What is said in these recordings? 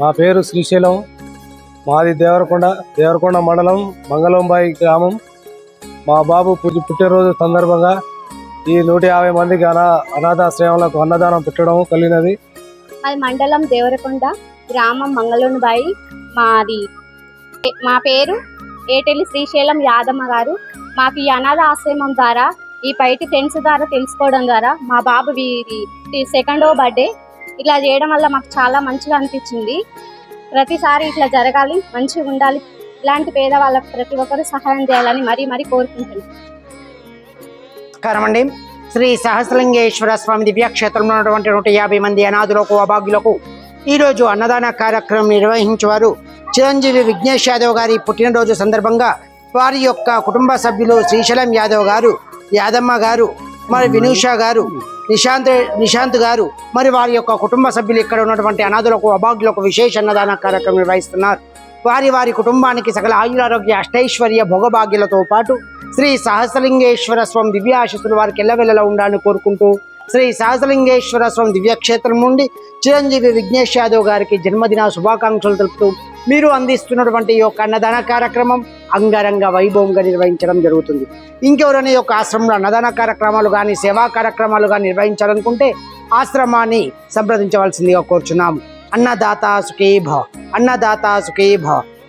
మా పేరు శ్రీశైలం. మాది దేవరకొండ దేవరకొండ మండలం మంగళంబాయి గ్రామం. మా బాబు పుట్టి పుట్టినరోజు సందర్భంగా ఈ నూట యాభై మందికి అనా అనాథాశ్రయంలో అన్నదానం పెట్టడం కలిగినది. అది మండలం దేవరకొండ గ్రామం మంగళూరుబాయి మాది మా పేరు ఏటెల్లి శ్రీశైలం యాదమ్మ గారు. మాకు ఈ అనాథ ఆశ్రమం ద్వారా ఈ పైటి ఫ్రెండ్స్ ద్వారా తెలుసుకోవడం ద్వారా మా బాబు సెకండో బర్త్డే ఇట్లా చేయడం వల్ల మాకు చాలా మంచిగా అనిపించింది. ప్రతిసారి ఇట్లా జరగాలి మంచిగా ఉండాలి. ఇలాంటి పేదవాళ్ళకు ప్రతి ఒక్కరు సహాయం చేయాలని మరీ మరీ కోరుకుంటున్నాను నమస్కారం అండి శ్రీ సహస్రలింగేశ్వర స్వామి దివ్యక్షేత్రంలో ఉన్నటువంటి నూట యాభై మంది అనాథులకు అభాగ్యులకు ఈరోజు అన్నదాన కార్యక్రమం నిర్వహించేవారు చిరంజీవి విఘ్నేష్ యాదవ్ గారి పుట్టినరోజు సందర్భంగా వారి యొక్క కుటుంబ సభ్యులు శ్రీశైలం యాదవ్ గారు యాదమ్మ గారు మరి వినూష గారు నిశాంత్ నిశాంత్ గారు మరి వారి యొక్క కుటుంబ సభ్యులు ఇక్కడ ఉన్నటువంటి అనాథులకు అభాగ్యులకు విశేష అన్నదాన కార్యక్రమం నిర్వహిస్తున్నారు. వారి వారి కుటుంబానికి సకల ఆయురారోగ్య అష్టైశ్వర్య భోగభాగ్యులతో పాటు శ్రీ సహస్రలింగేశ్వర స్వామి దివ్యాశస్సులు వారికి ఎల్లవెల్లలా ఉండాలని కోరుకుంటూ శ్రీ సహస్రలింగేశ్వర స్వామి దివ్యక్షేత్రం నుండి చిరంజీవి విఘ్నేష్ యాదవ్ గారికి జన్మదిన శుభాకాంక్షలు తెలుపుతూ మీరు అందిస్తున్నటువంటి ఈ యొక్క అన్నదాన కార్యక్రమం అంగరంగ వైభవంగా నిర్వహించడం జరుగుతుంది. ఇంకెవరైనా ఈ యొక్క ఆశ్రమంలో అన్నదాన కార్యక్రమాలు కానీ సేవా కార్యక్రమాలు కానీ నిర్వహించాలనుకుంటే ఆశ్రమాన్ని సంప్రదించవలసిందిగా కోరుచున్నాము. అన్నదాత సుఖీభ అన్నదాత సుఖీభ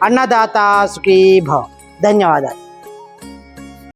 అన్నదాత సుఖీభ ధన్యవాదాలు.